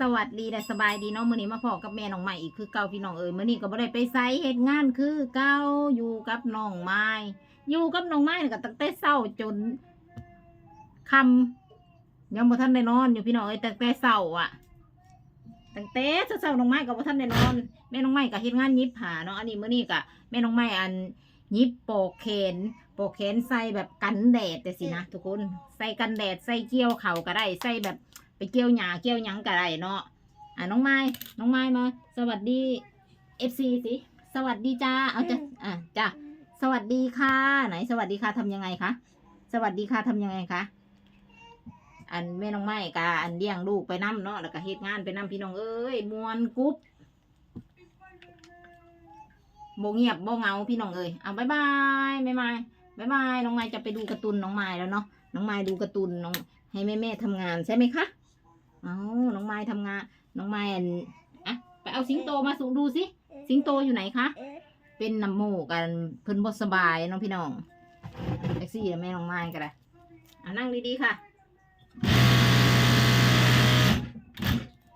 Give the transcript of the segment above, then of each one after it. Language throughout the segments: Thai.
สวัสดีและสบายดีเนาะมื้อนี้มาพอกับแม่น้องใหม่อีกคือเก่าพี่น้องเอ้ยมื้อนี้ก็บ่ได้ไปไสเฮ็ดงานคือเก่าอยู่กับน้องไม้อยู่กับน้องไม้นี่ก็ตั้งแต่เช้าจนค่ำยังบ่ทันได้นอนอยู่พี่น้องเอ้ยตั้งแต่เช้าอะตั้งแต่เช้าๆน้องไม้ก็บ่ทันได้นอนแม่น้องไม้ก็เฮ็ดงานยิบผ้าเนาะอันนี้มื้อนี้ก็แม่น้องไม้อันยิบโปกแขนโปกแขนใส่แบบกันแดดแต่สินะทุกคนใส่กันแดดใส่เกี่ยวเข่าก็ได้ใส่แบบ ไปเกี่ยวหญ้าเกี่ยวหยังก็ได้เนาะอะน้องไม้น้องไม้มา สวัสดีเอฟซีสิสวัสดีจ้าเอาจ้ะอะจ้ะสวัสดีค่ะ ไหน สวัสดีค่ะทำยังไงคะสวัสดีค่ะทำยังไงคะอันแม่น้องไม้กาอันเลี้ยงลูกไปน้ำเนาะแล้วก็เฮ็ดงานไปน้ำพี่น้องเอ้ยมวนกรุ๊บโบเงียบโบเงาพี่น้องเอ้ยเอาบายบายบายบายบายบายน้องไม้จะไปดูการ์ตูนน้องไม้แล้วเนาะน้องไม้ดูการ์ตูนน้องให้แม่แม่ทำงานใช่ไหมคะ เอาน้องไม้ทำงาน น้องไม้อะไปเอาสิงโตมาสูดูสิ สิงโตอยู่ไหนคะ เป็นน้ำมูกกันเพิ่นบสบายน้องพี่น้องแท็กซี่แล้วแม่น้องไม้ก็ได้อะนั่งดีๆค่ะ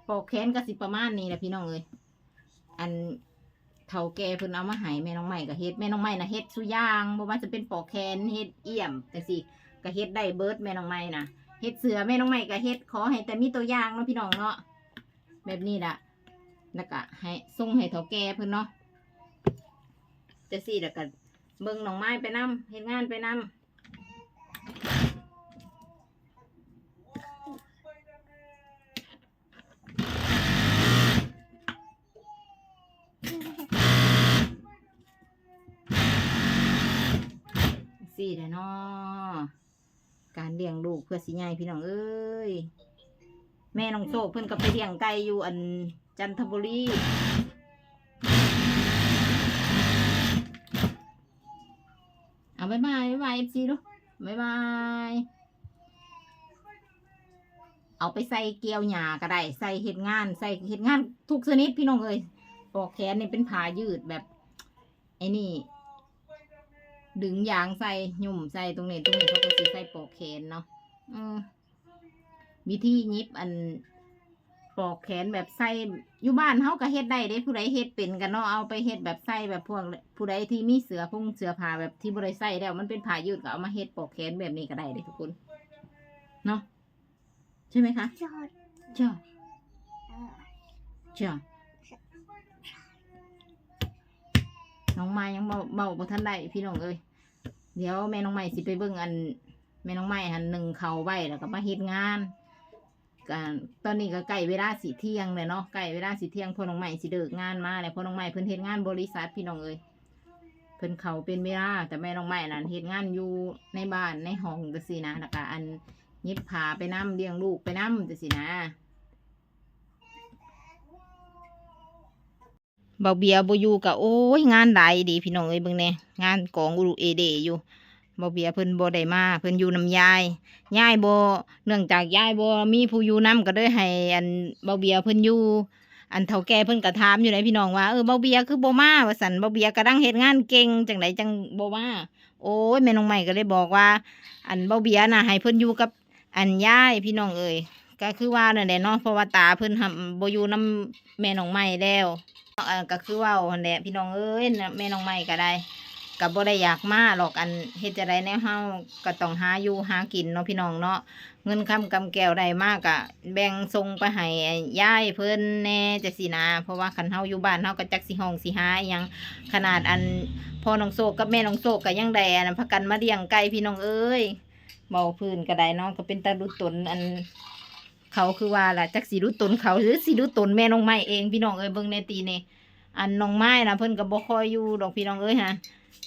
ปอกแขนก็สิประมาณนี้แหละพี่น้องเอ้ยอันเฒ่าแก่เพิ่นเอามาให้แม่น้องไม้ก็เฮ็ดแม่น้องไม้นะเฮ็ดสุย่างบ่ว่าจะเป็นปอกแขนเฮ็ดเอี่ยมจังซี่ก็เฮ็ดได้เบิร์ดแม่น้องไม้น่ะ เฮ็ดเสือแม่น้องใหม่ก็เฮ็ดขอให้แต่มีตัวอย่างเนาะพี่น้องเนาะแบบนี้ล่ะแล้วก็ให้ส่งให้เฒ่าแก่เพิ่นเนาะจะสี่แล้วก็เบิ่งน้องไม้ไปนํเฮ็ดงานไปนํสี่เด้อเนาะ การเลี้ยงลูกเพื่อสิใหญ่พี่น้องเอ้ยแม่น้องโซกเพิ่นก็ไปเลี้ยงไก่อยู่อันจันทบุรีเอาบายบายบายบายเอฟซีดูบายบายเอาไปใส่เกลียวหญ้าก็ได้ ใส่เห็ดงาน ใส่เห็ดงานทุกชนิดพี่น้องเอ้ยปอกแขนนี่เป็นผ้ายืดแบบไอ้นี่ ดึงยางใส่หยุ่มใส่ตรงนี้ตรงนี้เขาก็สิใส่ปอกแขนเนาะอืมวิธียิบอันปอกแขนแบบใส่อยู่บ้านเขาก็เฮ็ดได้เด้ผู้ใดเฮ็ดเป็นกันเนาะเอาไปเฮ็ดแบบใส่แบบพวกผู้ใดที่มีเสือพุงเสือผ้าแบบที่บ่ได้ใส่แล้วมันเป็นผ้ายืดก็เอามาเฮ็ดปอกแขนแบบนี้ก็ได้เด้ทุกคนเนาะใช่ไหมคะจอดใช่ใช่ น้องไม้ยังเบาเบาบ่ทันได้พี่น้องเอ้ยเดี๋ยวแม่น้องใหม่สิไปเบิ่งอันแม่น้องใหม่หันหนึ่งเขาไว้แล้วก็มาเฮ็ดงานกันตอนนี้ก็ใกล้เวลาสิเที่ยงเลยเนาะใกล้เวลาสิเที่ยงพ่อน้องใหม่สิเดิกงานมาแล้วพ่อน้องใหม่เพิ่นเฮ็ดงานบริษัทพี่น้องเอ้ยเพิ่นเขาเป็นเวลาแต่แม่น้องใหม่นั่นเฮ็ดงานอยู่ในบ้านในห้องจังซี่นะแล้วก็อันย็บผ้าไปนํเลี้ยงลูกไปนํจังซี่นะ เบาเบียบอยู่ก็โอ้ยงานหลายดีพี่น้องเอ้ยเบิ่งแหน่งานกองอุรุเอเดอยู่บ่เบียเพิ่นบ่ได้มาเพิ่นอยู่นำยายยายบ่เนื่องจากยายบ่มีผู้อยู่นํก็เลยให้อันบ่เบียเพิ่นอยู่อันเฒ่าแก่เพิ่นก็ถามอยู่ไหนพี่น้องว่าเออบ่เบียคือบ่มาว่าซั่นบ่เบียก็ดังเฮ็ดงานเก่งจังไดจังบ่มาโอ้ยแม่น้องใหม่ก็เลยบอกว่า อันบ่เบียน่ะให้เพิ่นอยู่กับอันยายพี่น้องเอ้ย ก็คือว่านั่นแหละเนาะเพราะว่าตาเพิ่นทำบ่อยู่นํแม่น้องใหม่แล้วเอ่อก็คือว่าหั่นแหละพี่น้องเอ้ยน่ะแม่น้องใหม่ก็ได้ก็บ่ได้อยากมาหรอกอันเฮ็ดจะได้แนวเฮาก็ต้องหาอยู่หากินเนาะพี่น้องเนาะเงินคำกำแก้วได้มากอะแบ่งส่งไปให้ยายเพิ่นแน่จังซี่นะเพราะว่าคันเฮาอยู่บ้านเฮาก็จักสิห้องสิหาอิหยังขนาดอันพ่อน้องโซกกับแม่น้องโซกก็ยังได้อันพากันมาเลี้ยงไก่พี่น้องเอ้ยเบาพื้นก็ได้เนาะก็เป็นตาดุตนอัน เขาคือว่าล่ะจักสิดุตนเขาหรือสิดุตนแม่น้องไม้เองพี่น้องเอ้ยเบิ่งในตีนี่อันน้องไม้นะเพิ่นก็บ่ค่อยอยู่ดอกพี่น้องเอ้ยฮะ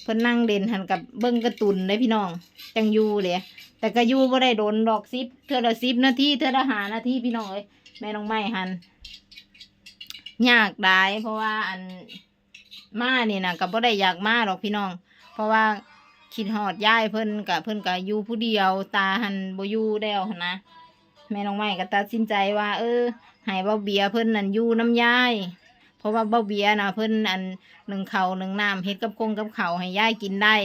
เพิ่นนั่งเล่นหันกับเบิ่งกร์ตูนเลยพี่น้องจังอยู่เลยแต่ก็อยู่บ่ได้โดนดอกซิปเทื่อละสิบนาทีเทื่อละหานาทีพี่น้องเอ้ยแม่น้องไม้หันยากได้เพราะว่าอันมานี่นะก็บ่ได้อยากมาดอกพี่น้อง เพราะว่าคิดฮอดยายเพิ่นกับเพิ่นก็อยู่ผู้เดียวตาหันบ่อยู่แล้วนะ แม่น้องไม้ก็ตัดสินใจว่า เออให้เบาเบียเพิ่นนั่นอยู่น้ำยาย เพราะว่าเบาเบียนะเพิ่นอันหนึ่งเขาหนึ่งน้ำเฮ็ดกับคงกับเขาให้ยายกินได้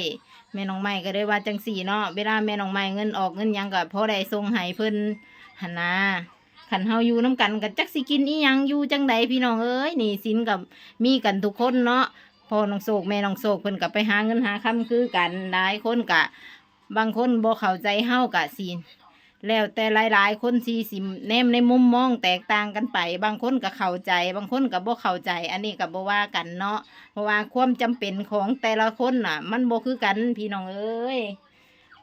แม่น้องใหม่ก็ได้ว่าจังสี่เนาะเวลาแม่น้องใหม่เงินออกเงินยังก็พอได้ส่งให้เพิ่นหันนะขันเฮาอยู่น้ำกันกับจักสิกินอียังอยู่จังใดพี่น้องเอ้ยนี่สินกับมีกันทุกคนเนาะพ่อน้องโศกแม่น้องโศกเพิ่นกับไปหาเงินหาคำคือกันหลายคนกะ บางคนบ่เข้าใจเฮากะสิ แล้วแต่หลาย ๆ คนสิสิแนมในมุมมองแตกต่างกันไป บางคนก็เข้าใจ บางคนก็บ่เข้าใจ อันนี้ก็บ่ว่ากันเนาะเพราะว่าความจำเป็นของแต่ละคนน่ะ มันบ่คือกันพี่น้องเอ้ย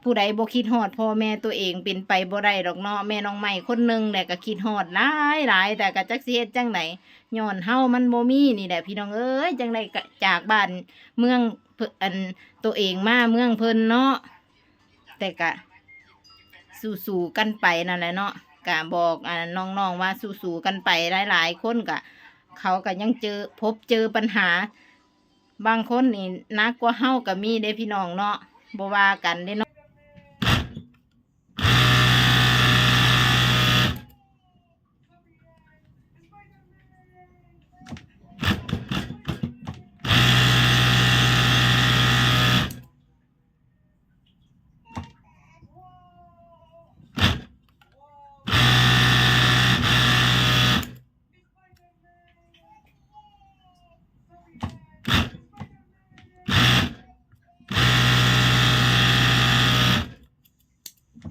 ผู้ใดบ่คิดฮอดพ่อแม่ตัวเองเป็นไปบ่ได้ดอกเนาะแม่น้องใหม่คนหนึงแหละก็คิดฮอดหลายหลายแต่ก็จักสิเฮ็ดจังไดย้อนเฮามันบ่มีนี่แหละพี่น้องเอ้ยจังไดจากบ้านเมืองอันตัวเองมาเมืองเพิ่นเนาะแต่ก็ สู้ๆกันไปนั่นแหละเนาะกะบอกอ่าน้องๆว่าสู้ๆกันไปหลายๆคนกะ เขาก็ยังเจอพบเจอปัญหา บางคนนี่นักกว่าเฮาก็มีเด้พี่น้องเนาะบ่ว่ากันเด้เนาะ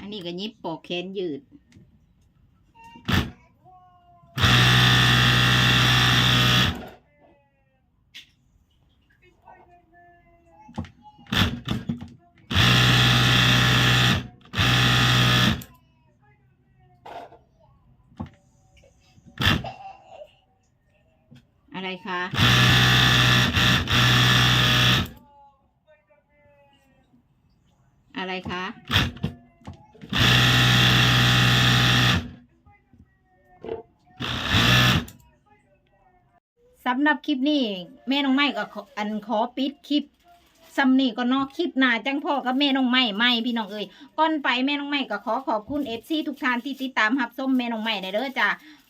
อันนี้ก็ยิบปอกแขนยืด อะไรคะอะไรคะ สำหรับคลิปนี้แม่น้องไม้ก็อันขอปิดคลิปซัมนี่ก็นอกคลิปหนาจังพ่อกับแม่น้องไม้ไม่พี่น้องเอ้ยก่อนไปแม่น้องไม้ก็ขอขอบคุณเอฟซีทุกท่านที่ติดตามรับส้มแม่น้องไม้ในเด้อจ้า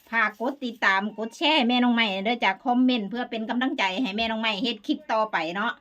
พากกดติดตามกดแชร์แม่น้องไม่ในเด้อจ้าคอมเมนต์เพื่อเป็นกำลังใจให้แม่น้องไม่เฮ็ดคลิปต่อไปเนาะ